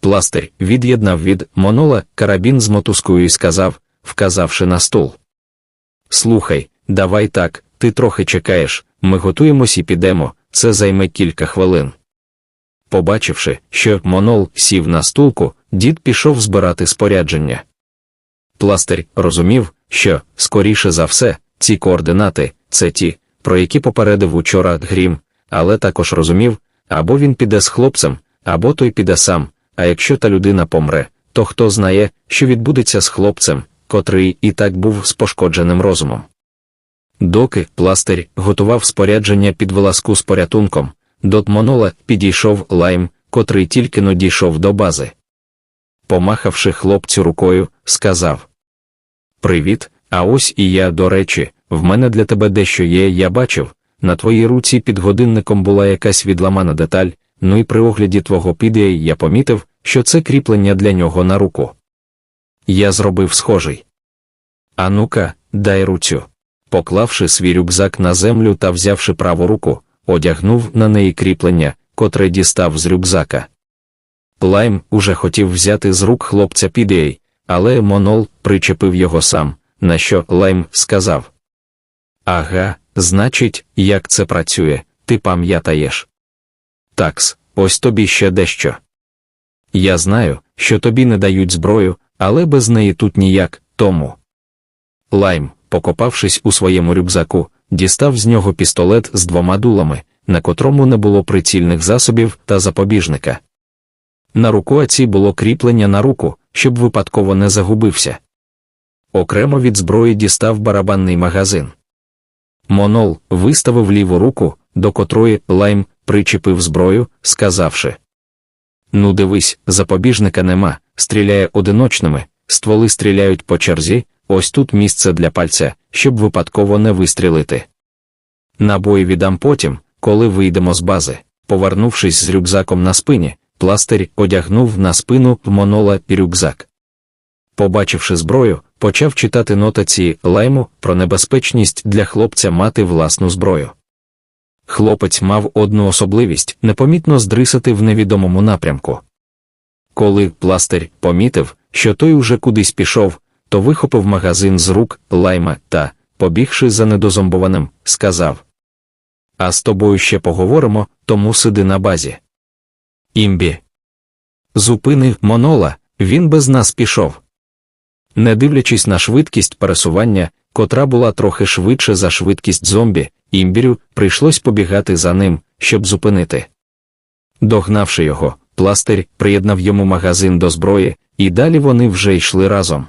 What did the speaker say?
Пластир від'єднав від монола карабін з мотузкою і сказав, вказавши на стул. Слухай, давай так, ти трохи чекаєш, ми готуємось і підемо, це займе кілька хвилин. Побачивши, що монол сів на стулку, дід пішов збирати спорядження. Пластир розумів, що, скоріше за все, ці координати це ті, про які попередив учора Грім, але також розумів, або він піде з хлопцем, або той піде сам, а якщо та людина помре, то хто знає, що відбудеться з хлопцем, котрий і так був з пошкодженим розумом. Доки пластир готував спорядження під вилазку з порятунком, до монола підійшов лайм, котрий тільки но дійшов до бази. Помахавши хлопцю рукою, сказав Привіт, а ось і я, до речі, в мене для тебе дещо є, я бачив. На твоїй руці під годинником була якась відламана деталь, ну і при огляді твого підеї я помітив, що це кріплення для нього на руку. Я зробив схожий. А ну-ка, дай руцю. Поклавши свій рюкзак на землю та взявши праву руку, одягнув на неї кріплення, котре дістав з рюкзака. Лайм уже хотів взяти з рук хлопця підеї, але Монол причепив його сам, на що Лайм сказав Ага, значить, як це працює, ти пам'ятаєш. Такс, ось тобі ще дещо. Я знаю, що тобі не дають зброю, але без неї тут ніяк, тому. Лайм, покопавшись у своєму рюкзаку, дістав з нього пістолет з двома дулами, на котрому не було прицільних засобів та запобіжника. На рукоаці було кріплення на руку, щоб випадково не загубився. Окремо від зброї дістав барабанний магазин. Монол виставив ліву руку, до котрої лайм причепив зброю, сказавши Ну, дивись, запобіжника нема, стріляє одиночними, стволи стріляють по черзі, ось тут місце для пальця, щоб випадково не вистрілити. Набої віддам потім, коли вийдемо з бази. Повернувшись з рюкзаком на спині, пластир одягнув на спину монола і рюкзак. Побачивши зброю, почав читати нотації лайму про небезпечність для хлопця мати власну зброю. Хлопець мав одну особливість непомітно здрисати в невідомому напрямку. Коли пластир помітив, що той уже кудись пішов, то вихопив магазин з рук лайма та, побігши за недозомбованим, сказав А з тобою ще поговоримо, тому сиди на базі. Імбі. Зупинив монола, він без нас пішов. Не дивлячись на швидкість пересування, котра була трохи швидше за швидкість зомбі, імбірю прийшлось побігати за ним, щоб зупинити. Догнавши його, пластир приєднав йому магазин до зброї, і далі вони вже йшли разом.